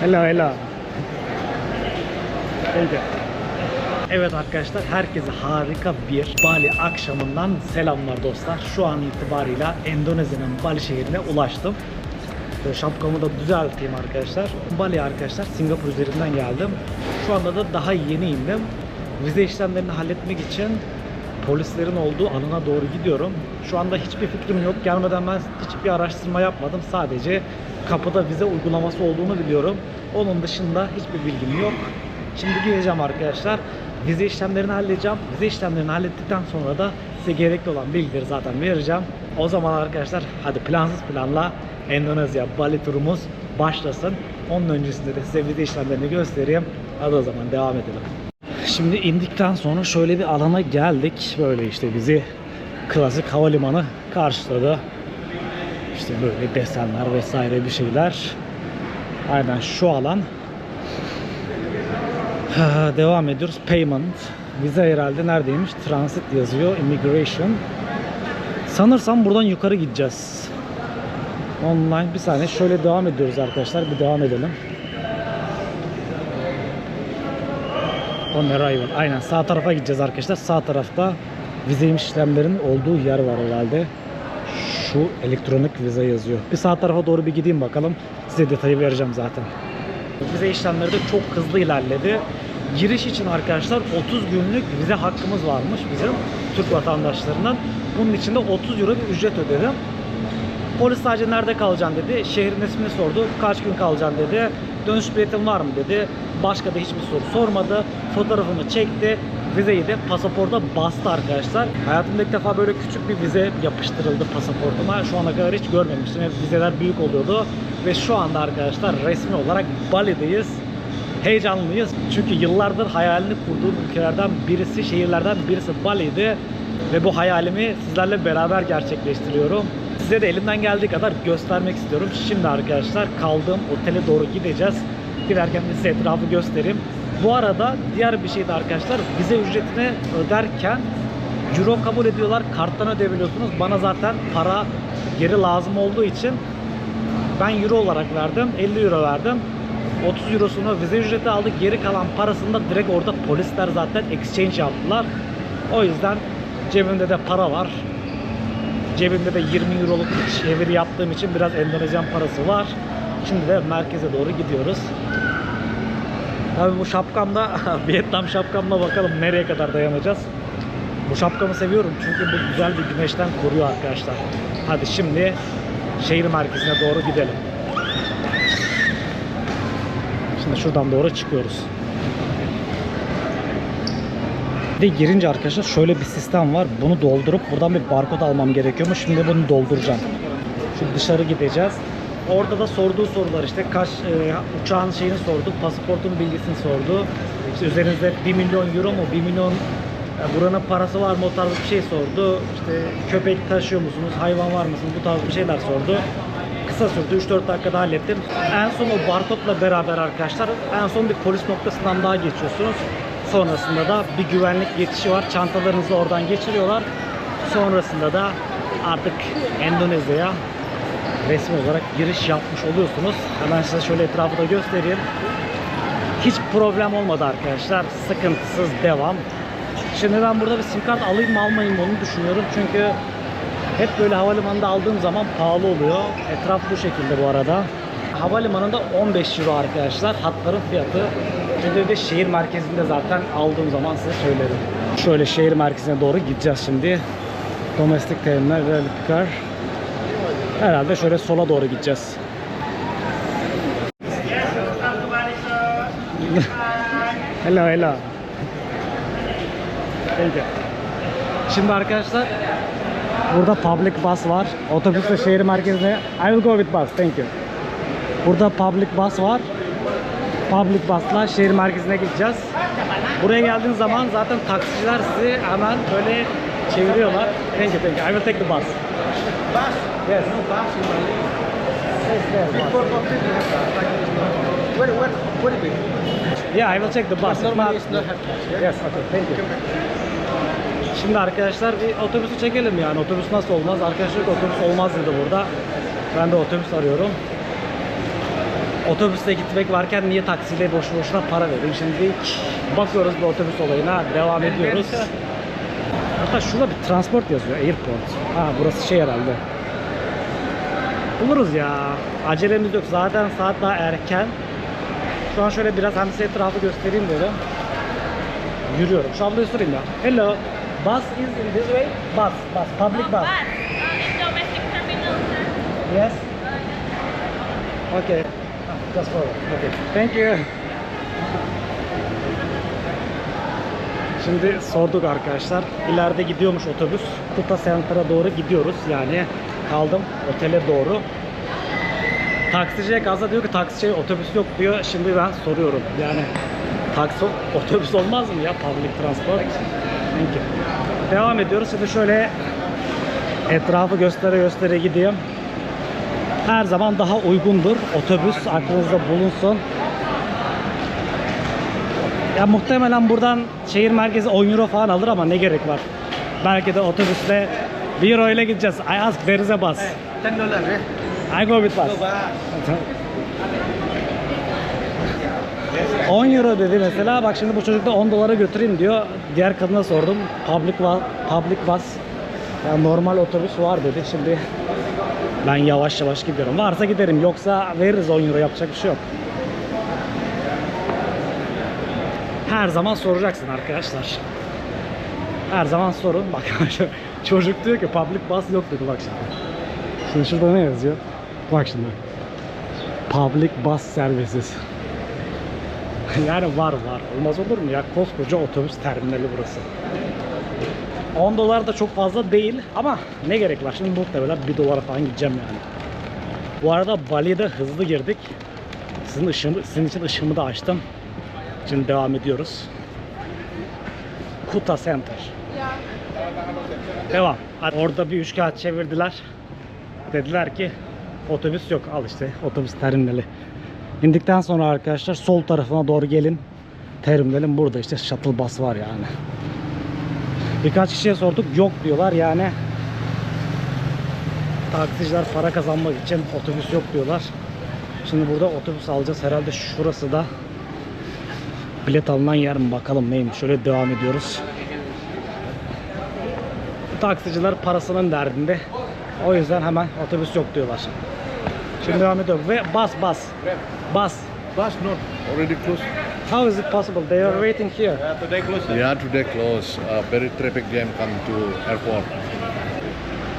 hello hello. You. Evet arkadaşlar herkese harika bir Bali akşamından selamlar dostlar. Şu an itibarıyla Endonezya'nın Bali şehrine ulaştım. Şapkamı da düzelteyim arkadaşlar. Bali arkadaşlar Singapur üzerinden geldim. Şu anda da daha yeni indim. Vize işlemlerini halletmek için polislerin olduğu alana doğru gidiyorum. Şu anda hiçbir fikrim yok. Gelmeden ben hiçbir araştırma yapmadım. Sadece kapıda vize uygulaması olduğunu biliyorum. Onun dışında hiçbir bilgim yok. Şimdi gideceğim arkadaşlar. Vize işlemlerini halledeceğim. Vize işlemlerini hallettikten sonra da size gerekli olan bilgileri zaten vereceğim. O zaman arkadaşlar hadi plansız planla Endonezya Bali turumuz başlasın. Onun öncesinde de size vize işlemlerini göstereyim. Hadi o zaman devam edelim. Şimdi indikten sonra şöyle bir alana geldik. Böyle işte bizi klasik havalimanı karşıladı. İşte böyle desenler vesaire bir şeyler. Aynen şu alan. Devam ediyoruz. Payment. Vize herhalde neredeymiş? Transit yazıyor. Immigration. Sanırsam buradan yukarı gideceğiz. Online bir saniye şöyle devam ediyoruz arkadaşlar. Bir devam edelim. On arrival. Aynen sağ tarafa gideceğiz arkadaşlar. Sağ tarafta vize işlemlerinin olduğu yer var herhalde. Şu elektronik vize yazıyor. Bir sağ tarafa doğru bir gideyim bakalım. Size detayı vereceğim zaten. Vize işlemleri de çok hızlı ilerledi. Giriş için arkadaşlar 30 günlük vize hakkımız varmış bizim Türk vatandaşlarından. Bunun için de 30 euro bir ücret ödedim. Polis sadece nerede kalacaksın dedi. Şehrin ismini sordu. Kaç gün kalacaksın dedi. Dönüş biletin var mı dedi. Başka da hiçbir soru sormadı. Fotoğrafımı çekti. Vizeyi de pasaporta bastı arkadaşlar. Hayatımda ilk defa böyle küçük bir vize yapıştırıldı pasaportuma. Şu ana kadar hiç görmemiştim. Hep vizeler büyük oluyordu. Ve şu anda arkadaşlar resmi olarak Bali'deyiz. Heyecanlıyız. Çünkü yıllardır hayalini kurduğum ülkelerden birisi, şehirlerden birisi Bali'ydi. Ve bu hayalimi sizlerle beraber gerçekleştiriyorum. Size de elimden geldiği kadar göstermek istiyorum. Şimdi arkadaşlar kaldığım otele doğru gideceğiz. Giderken de size etrafı göstereyim. Bu arada diğer bir şey de arkadaşlar vize ücretini öderken euro kabul ediyorlar. Karttan ödeyebiliyorsunuz. Bana zaten para geri lazım olduğu için ben euro olarak verdim. 50 euro verdim. 30 eurosunu vize ücreti aldı. Geri kalan parasını da direkt orada polisler zaten exchange yaptılar. O yüzden cebimde de para var. Cebimde de 20 euroluk çeviri yaptığım için biraz Endonezyan parası var. Şimdi de merkeze doğru gidiyoruz. Tabii bu şapkamda, Vietnam şapkamla bakalım nereye kadar dayanacağız. Bu şapkamı seviyorum çünkü bu güzel bir güneşten koruyor arkadaşlar. Hadi şimdi şehir merkezine doğru gidelim. Şimdi şuradan doğru çıkıyoruz. Bir de girince arkadaşlar şöyle bir sistem var. Bunu doldurup buradan bir barkod almam gerekiyormuş. Şimdi bunu dolduracağım. Şimdi dışarı gideceğiz. Orada da sorduğu sorular işte kaç e, uçağın şeyini sordu, pasaportun bilgisini sordu. İşte üzerinizde 1 milyon euro mu, 1 milyon e, buranın parası var mı o tarz bir şey sordu. İşte köpek taşıyor musunuz, hayvan var mısınız bu tarz bir şeyler sordu. Kısa sürdü 3-4 dakikada hallettim. En son o barkodla beraber arkadaşlar en son bir polis noktasından daha geçiyorsunuz. Sonrasında da bir güvenlik geçişi var. Çantalarınızı oradan geçiriyorlar. Sonrasında da artık Endonezya'ya resmi olarak giriş yapmış oluyorsunuz. Hemen size şöyle etrafı da göstereyim. Hiç problem olmadı arkadaşlar. Sıkıntısız devam. Şimdi ben burada bir sim kart alayım mı almayayım mı onu düşünüyorum. Çünkü hep böyle havalimanında aldığım zaman pahalı oluyor. Etraf bu şekilde bu arada. Havalimanında 15 euro arkadaşlar hatların fiyatı. Şimdi bir de şehir merkezinde zaten aldığım zaman size söylerim. Şöyle şehir merkezine doğru gideceğiz şimdi. Domestic terminal, reality car. Herhalde şöyle sola doğru gideceğiz. hello hello. Thank you. Şimdi arkadaşlar burada public bus var. Otobüsle şehir merkezine I will go with bus. Thank you. Burada public bus var. Public bus'la şehir merkezine gideceğiz. Buraya geldiğiniz zaman zaten taksiciler sizi hemen böyle çeviriyorlar. Thank you, thank you. I will take the bus. Bus? Yes. No bus in Bali. Yes, yes. Before. Where, where, where it be? Yeah, I will take the bus. Normally it's not have bus? Yes, okay, thank you. Şimdi arkadaşlar bir otobüsü çekelim yani. Otobüs nasıl olmaz? Arkadaşlar otobüs olmaz dedi burada. Ben de otobüs arıyorum. Otobüste gitmek varken niye taksiyle boşu boşuna para vereyim? Şimdi bakıyoruz bu otobüs olayına. Devam ediyoruz. Hatta şurada bir transport yazıyor. Airport. Ha burası şey herhalde. Buluruz ya. Acelemiz yok. Zaten saat daha erken. Şu an şöyle biraz hem size etrafı göstereyim dedim. Yürüyorum. Şu ablayı sorayım ya. Hello. Bus is in this way. Bus. Bus. Public bus. Bus. Sir. Yes. Okay. Just forward. Okay. Thank you. Şimdi sorduk arkadaşlar. İleride gidiyormuş otobüs. Kuta Center'a doğru gidiyoruz. Yani kaldım otele doğru. Taksiciye gazla diyor ki taksici otobüs yok diyor. Şimdi ben soruyorum. Yani taksi otobüs olmaz mı ya public transport? Thank you. Devam ediyoruz. Şimdi şöyle etrafı göstere göstere gideyim. Her zaman daha uygundur. Otobüs aklınızda bulunsun. Ya muhtemelen buradan şehir merkezi 10 euro falan alır ama ne gerek var? Belki de otobüsle 1 euro ile gideceğiz. I ask there is a bus. Ten dollar, eh? I go with bus. Go back. 10 euro dedi mesela. Bak şimdi bu çocuk da 10 dolara götüreyim diyor. Diğer kadına sordum. Public public bus. Yani normal otobüs var dedi. Şimdi ben yavaş yavaş gidiyorum. Varsa giderim. Yoksa veririz 10 euro. Yapacak bir şey yok. Her zaman soracaksın arkadaşlar. Her zaman sorun. Bak çocuk diyor ki public bus yok dedi bak şimdi. Şimdi şurada ne yazıyor? Bak şimdi. Public bus services. yani var var. Olmaz olur mu ya? Koskoca otobüs terminali burası. 10 dolar da çok fazla değil ama ne gerek var? Şimdi muhtemelen 1 dolara falan gideceğim yani. Bu arada Bali'de hızlı girdik. Sizin, ışığımı, sizin için ışığımı da açtım. Şimdi devam ediyoruz. Kuta Center. Devam. Orada bir üç kağıt çevirdiler. Dediler ki otobüs yok. Al işte otobüs terminali. İndikten sonra arkadaşlar sol tarafına doğru gelin. Terminalin burada işte shuttle bus var yani. Birkaç kişiye sorduk yok diyorlar yani. Taksiciler para kazanmak için otobüs yok diyorlar. Şimdi burada otobüs alacağız herhalde şurası da bilet alınan yer mi bakalım neymiş. Şöyle devam ediyoruz. Taksiciler parasının derdinde. O yüzden hemen otobüs yok diyorlar. Şimdi devam ediyorum. Ve bus bus. Bus. Bus not already closed. How is it possible? They are waiting here. Yeah, today close. Yeah, today closed. Uh, very traffic jam come to airport.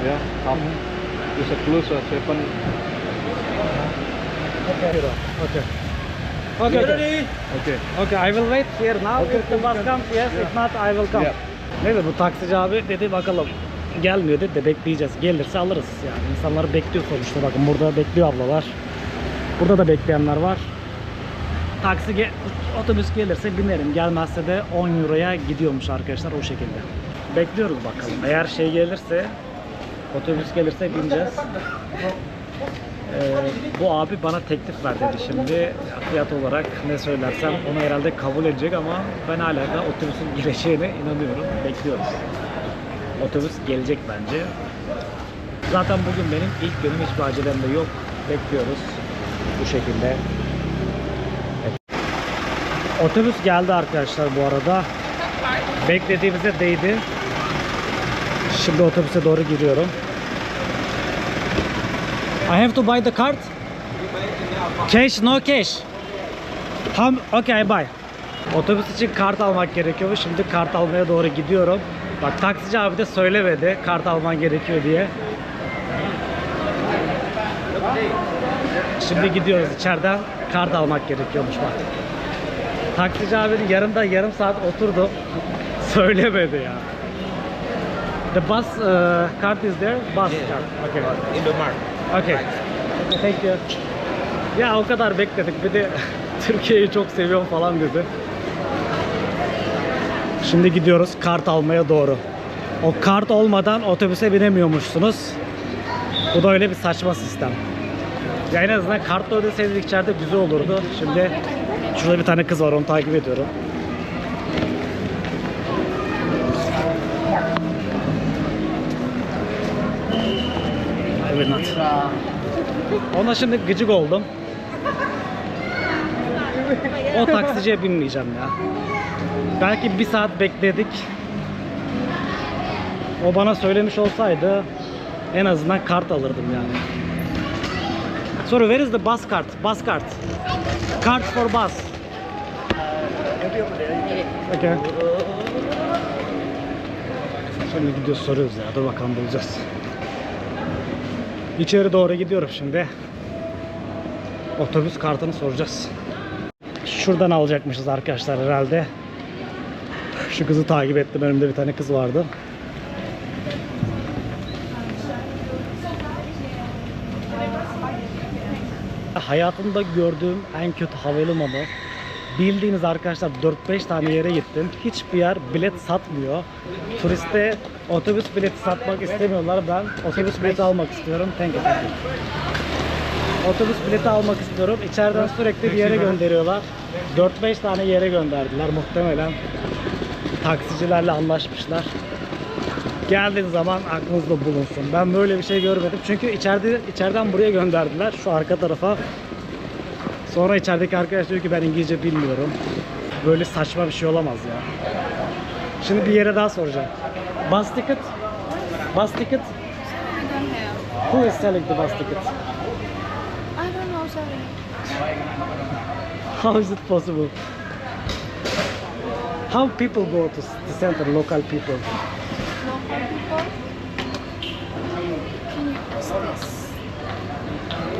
Yeah, up. It's a close uh, seven. Okay. Okay. Okay. okay. Okay. Okay, I will wait here now. If the bus comes, yes. If not, I will come. Yeah. Neyse bu taksici abi dedi bakalım. Gelmiyor dedi de bekleyeceğiz. Gelirse alırız yani. İnsanlar bekliyor sonuçta. Bakın burada bekliyor ablalar. Burada da bekleyenler var. Taksi otobüs gelirse binerim. Gelmezse de 10 euroya gidiyormuş arkadaşlar o şekilde. Bekliyoruz bakalım. Eğer şey gelirse otobüs gelirse bineceğiz. Ee, bu abi bana teklif ver dedi şimdi fiyat olarak ne söylersem onu herhalde kabul edecek ama ben hala da otobüsün gireceğine inanıyorum. Bekliyoruz. Otobüs gelecek bence. Zaten bugün benim ilk günüm hiçbir acelem de yok. Bekliyoruz. Bu şekilde. Otobüs geldi arkadaşlar bu arada. Beklediğimize değdi. Şimdi otobüse doğru giriyorum. I have to buy the card. Cash, no cash. How, okay, I buy. Otobüs için kart almak gerekiyormuş. Şimdi kart almaya doğru gidiyorum. Bak taksici abi de söylemedi kart alman gerekiyor diye. Şimdi gidiyoruz içeriden kart almak gerekiyormuş bak. Taksici abinin yanında yarım saat oturdu. Söylemedi ya. The bus uh, card is there. Bus card. Okay. In the mark. Okay. Thank you. Ya o kadar bekledik. Bir de Türkiye'yi çok seviyorum falan dedi. Şimdi gidiyoruz kart almaya doğru. O kart olmadan otobüse binemiyormuşsunuz. Bu da öyle bir saçma sistem. Ya en azından kartla ödeseydik içeride güzel olurdu. Şimdi şurada bir tane kız var onu takip ediyorum. Evet. Ona şimdi gıcık oldum. O taksiciye binmeyeceğim ya. Belki bir saat bekledik. O bana söylemiş olsaydı en azından kart alırdım yani. Sorry, where is the bus card? Bus card. Card for bus. Okay. Şimdi gidiyoruz soruyoruz ya. Dur bakalım bulacağız. İçeri doğru gidiyorum şimdi. Otobüs kartını soracağız. Şuradan alacakmışız arkadaşlar herhalde. Şu kızı takip ettim. Önümde bir tane kız vardı. Hayatımda gördüğüm en kötü havalimanı. Bildiğiniz arkadaşlar 4-5 tane yere gittim. Hiçbir yer bilet satmıyor. Turiste otobüs bileti satmak istemiyorlar. Ben otobüs bileti almak istiyorum. Thank you. thank you. Otobüs bileti almak istiyorum. İçeriden sürekli bir yere gönderiyorlar. 4-5 tane yere gönderdiler muhtemelen. Taksicilerle anlaşmışlar. Geldiğiniz zaman aklınızda bulunsun. Ben böyle bir şey görmedim. Çünkü içeride içeriden buraya gönderdiler. Şu arka tarafa. Sonra içerideki arkadaş diyor ki ben İngilizce bilmiyorum. Böyle saçma bir şey olamaz ya. Şimdi bir yere daha soracağım. Bus ticket? Bus ticket? I don't have. Who is selling the bus ticket? I don't know, sorry. How is it possible? How people go to the center, local people? Local people. Can you use this?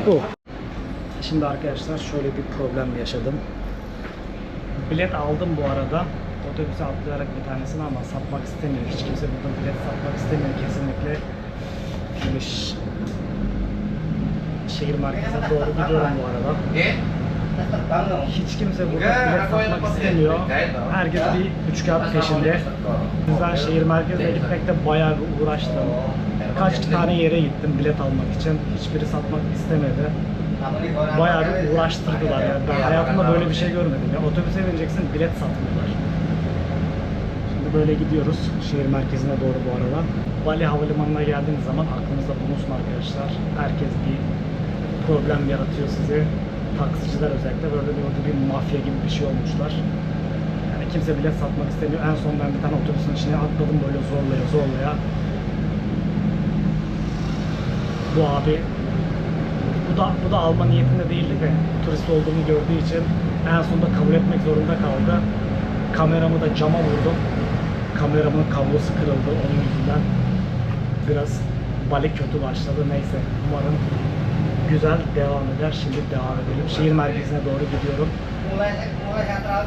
Bu. Şimdi arkadaşlar şöyle bir problem yaşadım. Bilet aldım bu arada. Otobüse atlayarak bir tanesini ama satmak istemiyor. Hiç kimse burada bilet satmak istemiyor kesinlikle. Şimdi şehir merkezine doğru gidiyorum bu arada. Hiç kimse burada bilet satmak istemiyor. Herkes bir üç kağıt peşinde. O yüzden şehir merkezine gitmekte bayağı bir uğraştım. Kaç tane yere gittim bilet almak için. Hiçbiri satmak istemedi. Bayağı bir uğraştırdılar yani. Ben hayatımda böyle bir şey görmedim. Ya otobüse bineceksin bilet satmıyorlar. Şimdi böyle gidiyoruz şehir merkezine doğru bu arada. Bali Havalimanı'na geldiğiniz zaman aklınızda bulunsun arkadaşlar. Herkes bir problem yaratıyor size. Taksiciler özellikle böyle bir, bir mafya gibi bir şey olmuşlar. Yani kimse bilet satmak istemiyor. En son ben bir tane otobüsün içine atladım böyle zorlaya zorlaya. Bu abi bu da bu da alma niyetinde değildi de turist olduğumu gördüğü için en sonunda kabul etmek zorunda kaldı. Kameramı da cama vurdum. Kameramın kablosu kırıldı onun yüzünden. Biraz Bali kötü başladı. Neyse umarım güzel devam eder. Şimdi devam edelim. Şehir merkezine doğru gidiyorum.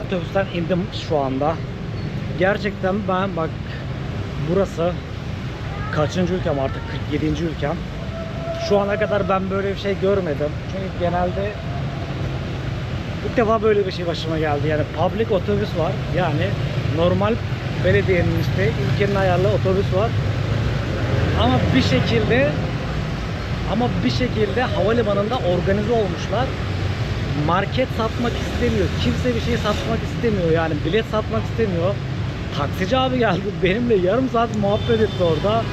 Otobüsten indim şu anda. Gerçekten ben bak burası kaçıncı ülkem artık 47. ülkem. Şu ana kadar ben böyle bir şey görmedim. Çünkü genelde ilk defa böyle bir şey başıma geldi. Yani public otobüs var. Yani normal belediyenin işte ülkenin ayarlı otobüs var. Ama bir şekilde ama bir şekilde havalimanında organize olmuşlar. Market satmak istemiyor. Kimse bir şey satmak istemiyor. Yani bilet satmak istemiyor. Taksici abi geldi benimle yarım saat muhabbet etti orada.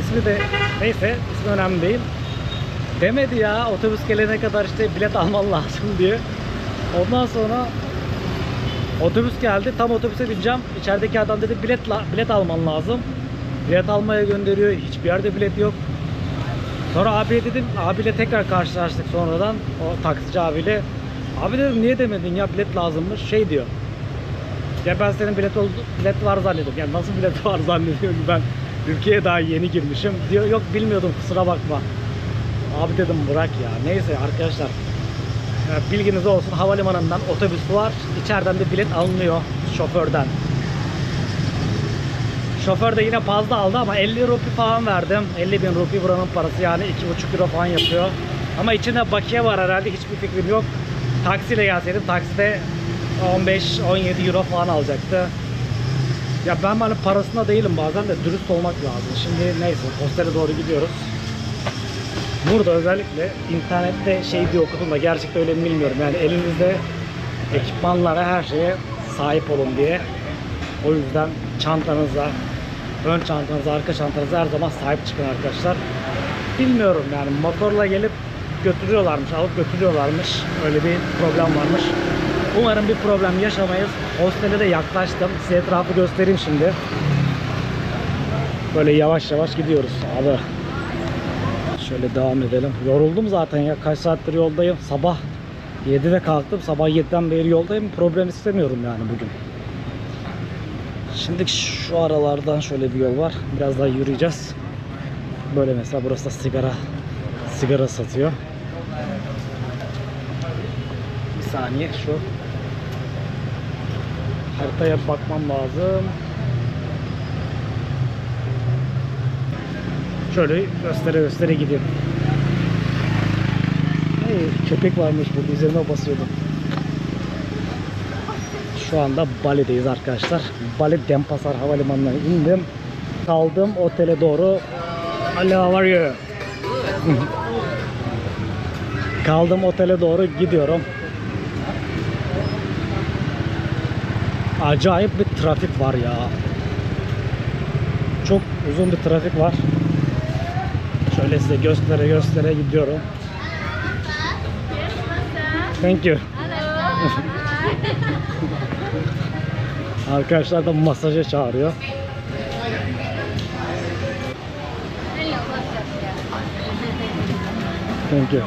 İsmi de neyse ismi önemli değil. Demedi ya otobüs gelene kadar işte bilet alman lazım diye. Ondan sonra otobüs geldi. Tam otobüse bineceğim. İçerideki adam dedi bilet bilet alman lazım. Bilet almaya gönderiyor. Hiçbir yerde bilet yok. Sonra abiye dedim, abiyle tekrar karşılaştık sonradan o taksici abiyle. Abi dedim niye demedin ya bilet lazımmış şey diyor. Ya ben senin bilet oldu, bilet var zannediyorum. Yani nasıl bilet var zannediyorum ben ülkeye daha yeni girmişim. Diyor yok bilmiyordum kusura bakma. Abi dedim bırak ya. Neyse arkadaşlar. bilginiz olsun havalimanından otobüs var. İçeriden de bilet alınıyor şoförden. Şoför de yine fazla aldı ama 50 rupi falan verdim. 50 bin rupi buranın parası yani 2,5 euro falan yapıyor. Ama içinde bakiye var herhalde hiçbir fikrim yok. Taksiyle gelseydim takside 15-17 euro falan alacaktı. Ya ben hani parasına değilim bazen de dürüst olmak lazım. Şimdi neyse hostele doğru gidiyoruz. Burada özellikle internette şey diye okudum da gerçekten öyle mi bilmiyorum. Yani elinizde ekipmanlara her şeye sahip olun diye. O yüzden çantanıza, ön çantanıza, arka çantanıza her zaman sahip çıkın arkadaşlar. Bilmiyorum yani motorla gelip götürüyorlarmış, alıp götürüyorlarmış. Öyle bir problem varmış. Umarım bir problem yaşamayız. Hostele de yaklaştım. Size etrafı göstereyim şimdi. Böyle yavaş yavaş gidiyoruz abi. Şöyle devam edelim. Yoruldum zaten ya. Kaç saattir yoldayım. Sabah 7'de kalktım. Sabah 7'den beri yoldayım. Problem istemiyorum yani bugün. Şimdi şu aralardan şöyle bir yol var. Biraz daha yürüyeceğiz. Böyle mesela burası da sigara sigara satıyor. Bir saniye şu haritaya bakmam lazım. Şöyle göstere göstere gideyim. Hey, köpek varmış burada üzerine basıyordum. Şu anda Bali'deyiz arkadaşlar. Bali Denpasar Havalimanı'na indim. Kaldım otele doğru. Hello, how are you? Kaldım otele doğru gidiyorum. Acayip bir trafik var ya. Çok uzun bir trafik var. Şöyle size göstere göstere gidiyorum. Thank you. Arkadaşlar da masaja çağırıyor. Thank you.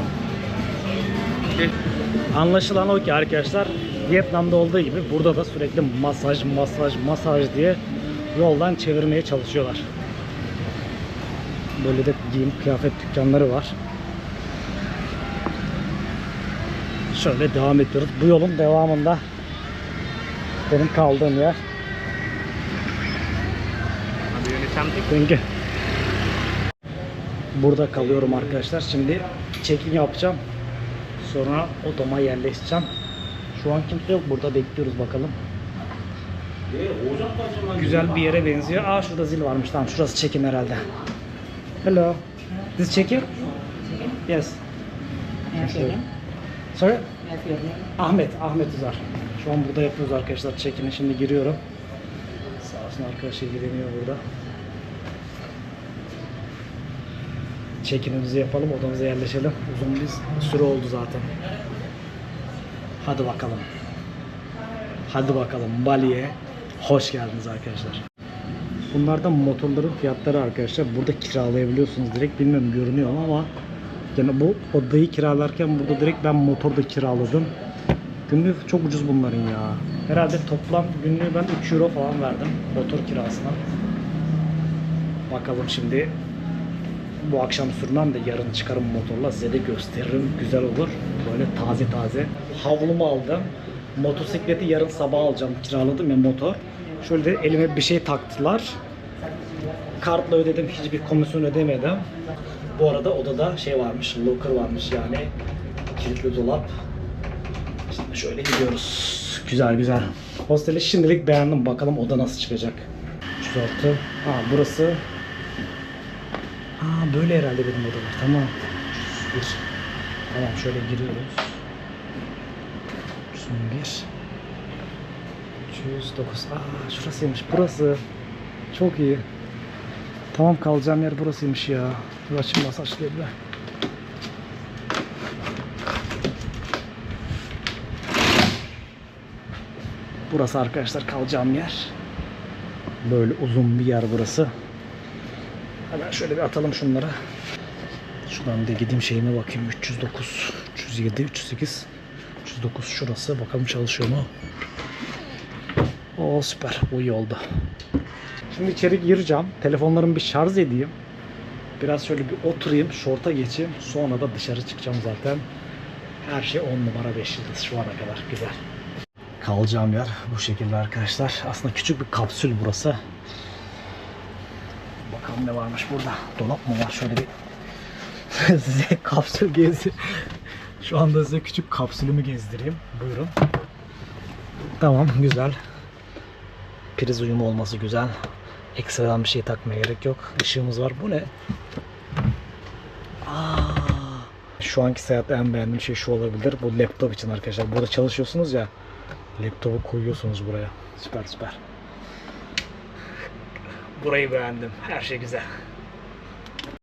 Anlaşılan o ki arkadaşlar Vietnam'da olduğu gibi burada da sürekli masaj masaj masaj diye yoldan çevirmeye çalışıyorlar. Böyle de giyim kıyafet dükkanları var. Şöyle devam ediyoruz. Bu yolun devamında benim kaldığım yer. Thank. Burada kalıyorum arkadaşlar. Şimdi check-in yapacağım. Sonra odama yerleşeceğim. Şu an kimse yok. Burada bekliyoruz bakalım. Güzel bir yere benziyor. Aa şurada zil varmış. Tamam şurası check-in herhalde. Hello. This check-in? Yes. Sorry? Ahmet. Ahmet Uzar. Şu an burada yapıyoruz arkadaşlar check-in'i. Şimdi giriyorum. Sağ olsun arkadaşlar giremiyor burada. Çekimimizi yapalım, odamıza yerleşelim. Uzun bir süre oldu zaten. Hadi bakalım. Hadi bakalım Bali'ye hoş geldiniz arkadaşlar. Bunlardan motorların fiyatları arkadaşlar burada kiralayabiliyorsunuz direkt. Bilmiyorum görünüyor ama yani bu odayı kiralarken burada direkt ben motorda kiraladım. Günlüğü çok ucuz bunların ya. Herhalde toplam günlüğü ben 3 euro falan verdim motor kirasına. Bakalım şimdi bu akşam sürmem de yarın çıkarım motorla size de gösteririm. Güzel olur. Böyle taze taze. Havlumu aldım. Motosikleti yarın sabah alacağım. Kiraladım ya motor. Şöyle de elime bir şey taktılar. Kartla ödedim. Hiçbir komisyon ödemedim. Bu arada odada şey varmış. Locker varmış yani. Kilitli dolap. Şimdi şöyle gidiyoruz. Güzel güzel. Hosteli şimdilik beğendim. Bakalım oda nasıl çıkacak. 306. Ha burası Aa böyle herhalde benim odalar. Tamam. 101. Tamam şöyle giriyoruz. 111. 209. Aa şurasıymış. Burası. Çok iyi. Tamam kalacağım yer burasıymış ya. Dur açayım masajlayayım ben. Burası arkadaşlar kalacağım yer. Böyle uzun bir yer burası. Hemen şöyle bir atalım şunları. Şuradan da gideyim şeyime bakayım. 309, 307, 308, 309 şurası. Bakalım çalışıyor mu? Oo süper. Bu iyi oldu. Şimdi içeri gireceğim. Telefonlarımı bir şarj edeyim. Biraz şöyle bir oturayım. Şorta geçeyim. Sonra da dışarı çıkacağım zaten. Her şey 10 numara 5 yıldız şu ana kadar. Güzel. Kalacağım yer bu şekilde arkadaşlar. Aslında küçük bir kapsül burası. Bakalım ne varmış burada. Dolap mı var? Şöyle bir size kapsül gezi. Şu anda size küçük kapsülümü gezdireyim. Buyurun. Tamam güzel. Priz uyumu olması güzel. Ekstradan bir şey takmaya gerek yok. Işığımız var. Bu ne? Aa, şu anki seyahatte en beğendiğim şey şu olabilir. Bu laptop için arkadaşlar. Burada çalışıyorsunuz ya. Laptopu koyuyorsunuz buraya. Süper süper. Burayı beğendim. Her şey güzel.